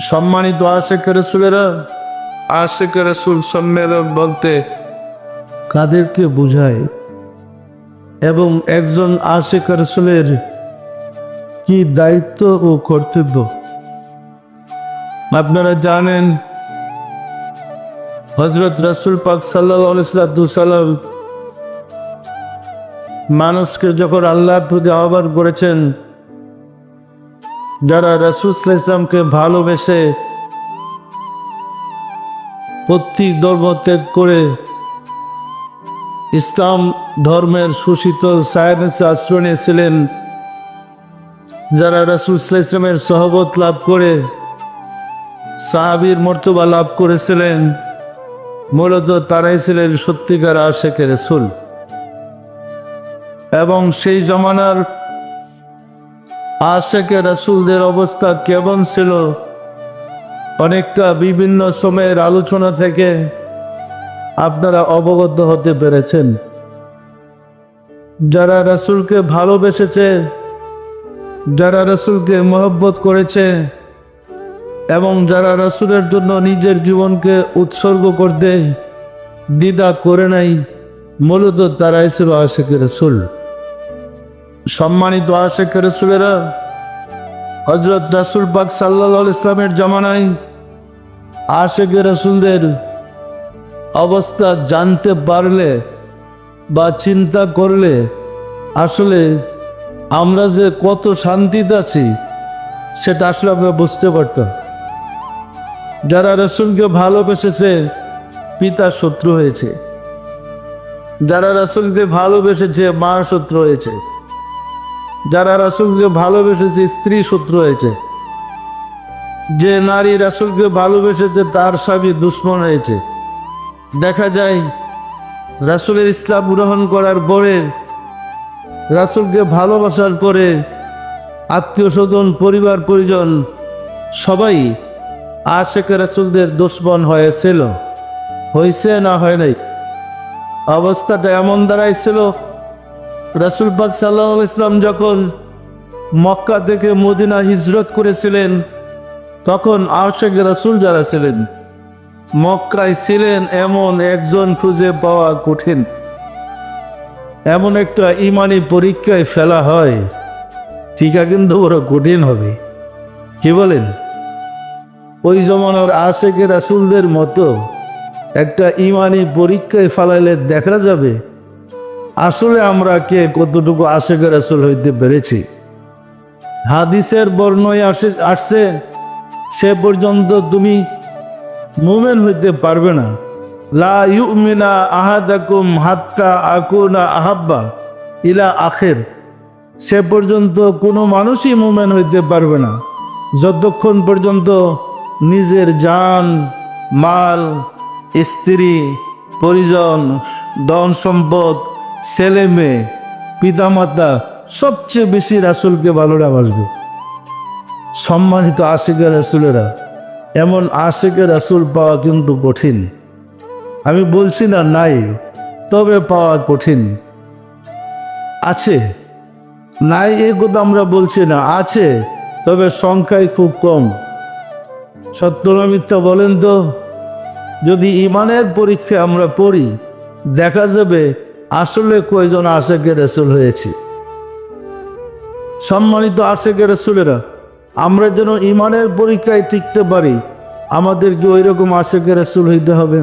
সম্মানিত আশেখ রসুলেরা আশেখ রসুল সম্মেলন বলতে কাদেরকে বোঝায়? এবং একজন আশেখ রসুলের কি দায়িত্ব ও কর্তব্য? আপনারা জানেন হজরত রসুল পাক সাল্লাম মানুষকে যখন আল্লাহর প্রতি আহ্বান করেছেন যারা রসুল ইসলামকে ভালোবেসে প্রত্যেক ধর্ম ত্যাগ করে ইসলাম ধর্মের সুশীতল সায়েন্সে আশ্রয় নিয়েছিলেন, যারা রসুল ইসলামের সহবত লাভ করে, সাহাবির মর্তবা লাভ করেছিলেন, মূলত তারাই ছিলেন সত্যিকার আশেখের রসুল। এবং সেই জমানার আশেকে রসুলদের অবস্থা কেমন ছিল? অনেকটা বিভিন্ন সময়ের আলোচনা থেকে আপনারা অবগত হতে পেরেছেন। যারা রসুলকে ভালোবেসেছে, যারা রসুলকে মহব্বত করেছে এবং যারা রসুলের জন্য নিজের জীবনকে উৎসর্গ করতে দ্বিধা করে নাই, মূলত তারাই ছিল আশেখ রসুল। সম্মানিত আশেখ রসুলেরা হজরত রাসুল পাক সাল্লা ইসলামের জমানায় আশেখ রসুলদের অবস্থা জানতে পারলে বা চিন্তা করলে আসলে আমরা যে কত শান্তিতে আছি, সেটা আসলে আমরা বুঝতে পারতাম। যারা রসুলকে ভালোবেসেছে, পিতা শত্রু হয়েছে। যারা রসুলকে ভালোবেসেছে, মা শত্রু হয়েছে। যারা রাসুলকে ভালোবেসেছে, স্ত্রী শত্রু হয়েছে। যে নারী রাসুলকে ভালোবেসেছে, তার স্বামী দুশ্মন হয়েছে। দেখা যায়, রাসুলের ইসলাম গ্রহণ করার পরে, রাসুলকে ভালোবাসার পরে আত্মীয় স্বজন পরিবার, পরিজন সবাই আশেখ রাসুলদের দুশ্মন হয়েছিল। হয়েছে না হয় নাই? অবস্থাটা এমন দাঁড়াইছিল রাসুল পাক সাল্লাহ ইসলাম যখন মক্কা থেকে মদিনা হিজরত করেছিলেন, তখন আশেখ রাসুল যারা ছিলেন, মক্কায় ছিলেন এমন একজন খুঁজে পাওয়া কঠিন। এমন একটা ইমানি পরীক্ষায় ফেলা হয় টিকা কিন্তু বড় কঠিন হবে। কি বলেন? ওই জমানার আশেখের রাসুলদের মতো একটা ইমানি পরীক্ষায় ফেলাইলে দেখা যাবে আসলে আমরা কে? কতটুকু আশেখ রাসুল হইতে পেরেছি? হাদিসের বর্ণয় আসে, আসছে, সে পর্যন্ত তুমি মোমেন হইতে পারবে না। লা ইউমিনা আহাদাকুম হাত্তা আকুনা আহাব্বা ইলা আখের। সে পর্যন্ত কোনো মানুষই মোমেন হইতে পারবে না। যতক্ষণ পর্যন্ত নিজের জান, মাল, স্ত্রী, পরিজন ধন সম্পদ ছেলে মেয়ে, পিতামাতা, সবচেয়ে বেশি রাসুলকে ভালোরা বাসবে সম্মানিত আশেকের রাসুলেরা, এমন আশেকের রাসুল পাওয়া কিন্তু কঠিন। আমি বলছি না নাই, তবে পাওয়া কঠিন। আছে। নাই এ কথা আমরা বলছি না, আছে, তবে সংখ্যায় খুব কম। সত্য বলেন তো? যদি ইমানের পরীক্ষা আমরা পড়ি, দেখা যাবে আসলে কয়জন আশেকের রসুল হয়েছে? সম্মানিত আশেকের রসুলেরা, আমরা যেন ইমানের পরীক্ষায় টিকতে পারি, আমাদেরকে ওই রকম আশেকের রসুল হইতে হবে